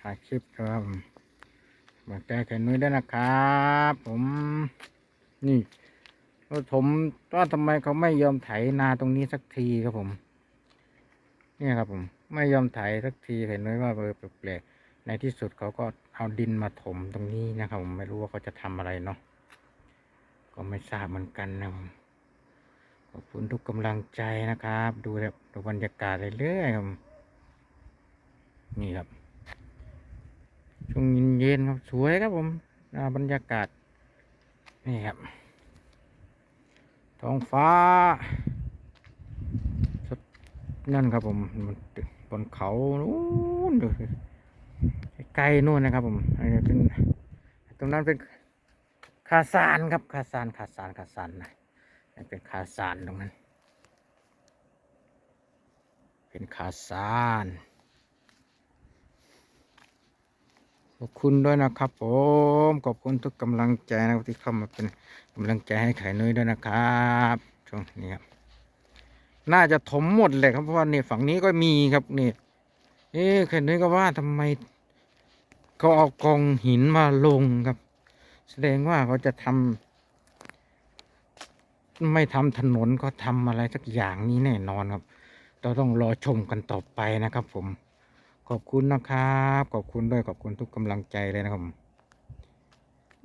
ถ่ายคลิปครับมาแก้ไขนุ้ยได้นะครับ ผม นี่แล้วผมว่าทำไมเขาไม่ยอมไถนาตรงนี้สักทีครับผม เนี่ยครับผม ไม่ยอมไถสักทีเห็นไหมว่าเบอร์แปลกๆในที่สุดเขาก็เอาดินมาถมตรงนี้นะครับผมไม่รู้ว่าเขาจะทำอะไรเนาะก็ไม่ทราบเหมือนกันนะผมขอบคุณทุกกำลังใจนะครับ ดูแบบดูบรรยากาศเรื่อยๆครับนี่ครับ ช่วงเย็นๆครับสวยครับผมบรรยากาศนี่ครับท้องฟ้าสดนั่นครับผมมันบนเขานู้นไกลนู่นนะครับผมเป็นตรงนั้นเป็นคาซานครับคาซานคาซานคาซานนี่เป็นคาซานตรงนั้น เป็นคาซาน ขอบคุณด้วยนะครับผมขอบคุณทุกกำลังใจนะครับที่เข้ามาเป็นกำลังใจให้ไข่นุ้ยด้วยนะครับช่วงนี้ครับน่าจะถมหมดเลยครับเพราะว่านี่ฝั่งนี้ก็มีครับนี่เอ๊ะไข่นุ้ยก็ว่าทำไมเขาเอากองหินมาลงครับ แสดงว่าเขาจะทำไม่ทำถนนก็ทำอะไรสักอย่างนี้แน่นอนครับ เราต้องรอชมกันต่อไปนะครับผม ขอบคุณนะครับ ขอบคุณด้วยขอบคุณทุกกำลังใจเลยนะครับ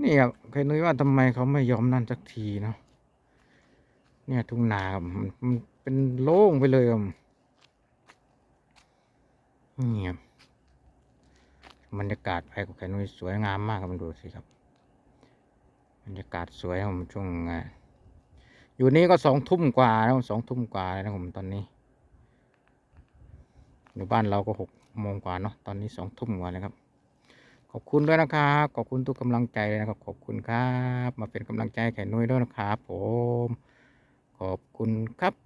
นี่ครับเคยนึกว่าทำไมเขาไม่ยอมนั่นสักทีเนาะเนี่ยทุ่งนาครับมันเป็นโล่งไปเลยครับนี่ครับบรรยากาศไปกับแคนุยสวยงามมากครับมันดูสิครับบรรยากาศสวยครับผมช่วงอยู่นี่ก็สองทุ่มกว่าแล้วสองทุ่มกว่าแล้วนะผมตอนนี้ อยู่บ้านเราก็หกโมงกว่าเนาะตอนนี้สองทุ่มกว่าแล้วครับ ขอบคุณด้วยนะครับ ขอบคุณทุกกำลังใจเลยนะครับ ขอบคุณครับ มาเป็นกำลังใจให้ไข่นุ้ยด้วยนะครับ ผม ขอบคุณครับ